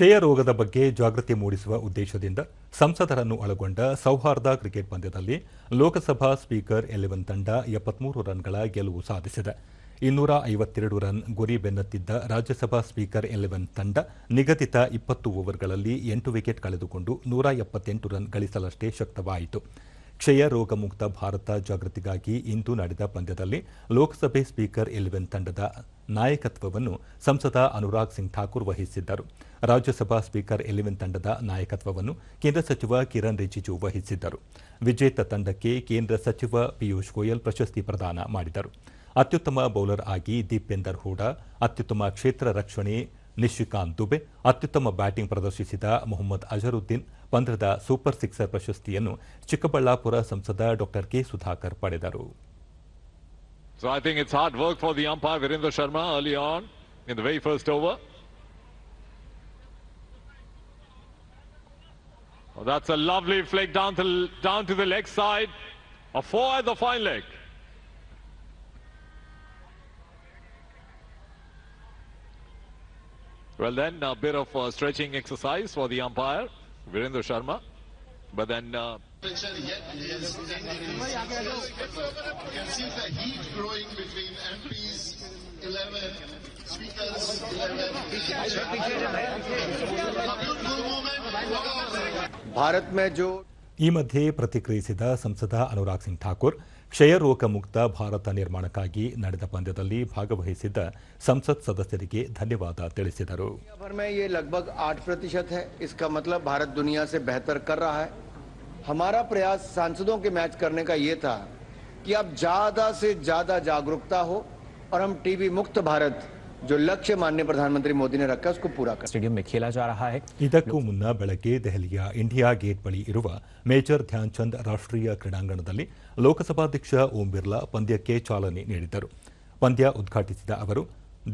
ಕ್ಷಯ ರೋಗದ ಬಗ್ಗೆ ಜಾಗೃತಿ ಮೂಡಿಸುವ ಉದ್ದೇಶದಿಂದ ಸಂಸದರನ್ನು ಒಳಗೊಂಡ ಸೌಹಾರ್ದ ಕ್ರಿಕೆಟ್ ಪಂದ್ಯದಲ್ಲಿ ಲೋಕಸಭಾ ಸ್ಪೀಕರ್ ಎಲೆವನ್ ತಂಡ ಎಪ್ಪತ್ಮೂರು ರನ್ಗಳ ಗೆಲುವು ಸಾಧಿಸಿದೆ. ಇನ್ನೂರ ಐವತ್ತೆರಡು ರನ್ ಗುರಿ ಬೆನ್ನತ್ತಿದ್ದ ರಾಜ್ಯಸಭಾ ಸ್ಪೀಕರ್ ಎಲೆವನ್ ತಂಡ ನಿಗದಿತ ಇಪ್ಪತ್ತು ಓವರ್ಗಳಲ್ಲಿ ಎಂಟು ವಿಕೆಟ್ ಕಳೆದುಕೊಂಡು ನೂರ ಎಪ್ಪತ್ತೆಂಟು ರನ್ ಗಳಿಸಲಷ್ಟೇ ಶಕ್ತವಾಯಿತು. ಕ್ಷಯ ರೋಗ ಮುಕ್ತ ಭಾರತ ಜಾಗೃತಿಗಾಗಿ ಇಂದು ನಡೆದ ಪಂದ್ಯದಲ್ಲಿ ಲೋಕಸಭೆ ಸ್ಪೀಕರ್ ಎಲೆವೆನ್ ತಂಡದ ನಾಯಕತ್ವವನ್ನು ಸಂಸದ ಅನುರಾಗ್ ಸಿಂಗ್ ಠಾಕೂರ್ ವಹಿಸಿದ್ದರು. ರಾಜ್ಯಸಭಾ ಸ್ಪೀಕರ್ ಎಲೆವೆನ್ ತಂಡದ ನಾಯಕತ್ವವನ್ನು ಕೇಂದ್ರ ಸಚಿವ ಕಿರಣ್ ರಿಜಿಜು ವಹಿಸಿದ್ದರು. ವಿಜೇತ ತಂಡಕ್ಕೆ ಕೇಂದ್ರ ಸಚಿವ ಪಿಯೂಷ್ ಗೋಯಲ್ ಪ್ರಶಸ್ತಿ ಪ್ರದಾನ ಮಾಡಿದರು. ಅತ್ಯುತ್ತಮ ಬೌಲರ್ ಆಗಿ ದೀಪೇಂದರ್ ಹೂಡಾ, ಅತ್ಯುತ್ತಮ ಕ್ಷೇತ್ರ ರಕ್ಷಣೆ ನಿಶಿಕಾಂತ್ ದುಬೆ, ಅತ್ಯುತ್ತಮ ಬ್ಯಾಟಿಂಗ್ ಪ್ರದರ್ಶಿಸಿದ ಮೊಹಮ್ಮದ್ ಅಜರುದ್ದೀನ್ ಪಂದ್ರದ ಸೂಪರ್ ಸಿಕ್ಸರ್ ಪ್ರಶಸ್ತಿಯನ್ನು ಚಿಕ್ಕಬಳ್ಳಾಪುರ ಸಂಸದ ಡಾ ಕೆ ಸುಧಾಕರ್ ಪಡೆದರು. So I think it's hard work for the umpire Virendra Sharma early on in the very first over. That's a lovely flick down to down to the leg side. A four at the fine leg. Well then, a bit of uh, stretching exercise for the umpire, Virendra Sharma. But then uh, Picture yet is ending. You can see the heat growing between MPs 11, speakers 11. A beautiful moment. Bharat में जो ಈ ಮಧ್ಯೆ ಪ್ರತಿಕ್ರಿಯಿಸಿದ ಸಂಸದ ಅನುರಾಗ್ ಸಿಂಗ್ ಠಾಕೂರ್ ಕ್ಷಯ ರೋಗ ಮುಕ್ತ ಭಾರತ ನಿರ್ಮಾಣಕ್ಕಾಗಿ ನಡೆದ ಪಂದ್ಯದಲ್ಲಿ ಭಾಗವಹಿಸಿದ್ದ ಸಂಸತ್ ಸದಸ್ಯರಿಗೆ ಧನ್ಯವಾದ ತಿಳಿಸಿದರು हमारा प्रयास सांसदों के मैच करने का ये था कि अब ज्यादा से ज्यादा जागरूकता हो और हम टीबी मुक्त भारत जो लक्ष्य माननीय प्रधानमंत्री मोदी ने रखा उसको पूरा कर स्टेडियम में खेला जा रहा है ಇದಕ್ಕೂ ಮುನ್ನ ಬೆಳಗ್ಗೆ ದೆಹಲಿಯ ಇಂಡಿಯಾ ಗೇಟ್ ಬಳಿ ಇರುವ ಮೇಜರ್ ಧ್ಯಾನ್ ಚಂದ್ ರಾಷ್ಟ್ರೀಯ ಕ್ರೀಡಾಂಗಣದಲ್ಲಿ ಲೋಕಸಭಾಧ್ಯಕ್ಷ ಓಂ ಬಿರ್ಲಾ ಪಂದ್ಯಕ್ಕೆ ಚಾಲನೆ ನೀಡಿದರು ಪಂದ್ಯ ಉದ್ಘಾಟಿಸಿದ ಅವರು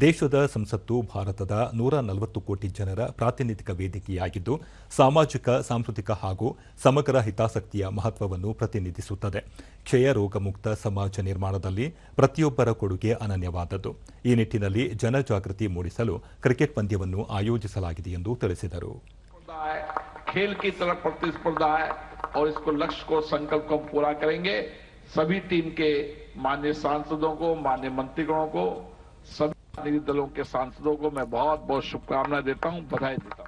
ದೇಶದ ಸಂಸತ್ತು ಭಾರತದ ನೂರ ನಲವತ್ತು ಕೋಟಿ ಜನರ ಪ್ರಾತಿನಿಧಿಕ ವೇದಿಕೆಯಾಗಿದ್ದು ಸಾಮಾಜಿಕ ಸಾಂಸ್ಕೃತಿಕ ಹಾಗೂ ಸಮಗ್ರ ಹಿತಾಸಕ್ತಿಯ ಮಹತ್ವವನ್ನು ಪ್ರತಿನಿಧಿಸುತ್ತದೆ ಕ್ಷಯ ರೋಗ ಮುಕ್ತ ಸಮಾಜ ನಿರ್ಮಾಣದಲ್ಲಿ ಪ್ರತಿಯೊಬ್ಬರ ಕೊಡುಗೆ ಅನನ್ಯವಾದದ್ದು ಈ ನಿಟ್ಟಿನಲ್ಲಿ ಜನಜಾಗೃತಿ ಮೂಡಿಸಲು ಕ್ರಿಕೆಟ್ ಪಂದ್ಯವನ್ನು ಆಯೋಜಿಸಲಾಗಿದೆ ಎಂದು ತಿಳಿಸಿದರು प्रतिस्पर्धा है खेल की तरफ प्रतिस्पर्धा है और इसको लक्ष्य को संकल्प को हम पूरा करेंगे सभी टीम के मान्य सांसदों को मान्य मंत्रीगणों को सभी राजनीतिक दलों के सांसदों को मैं बहुत बहुत शुभकामना देता हूँ बधाई देता हूँ।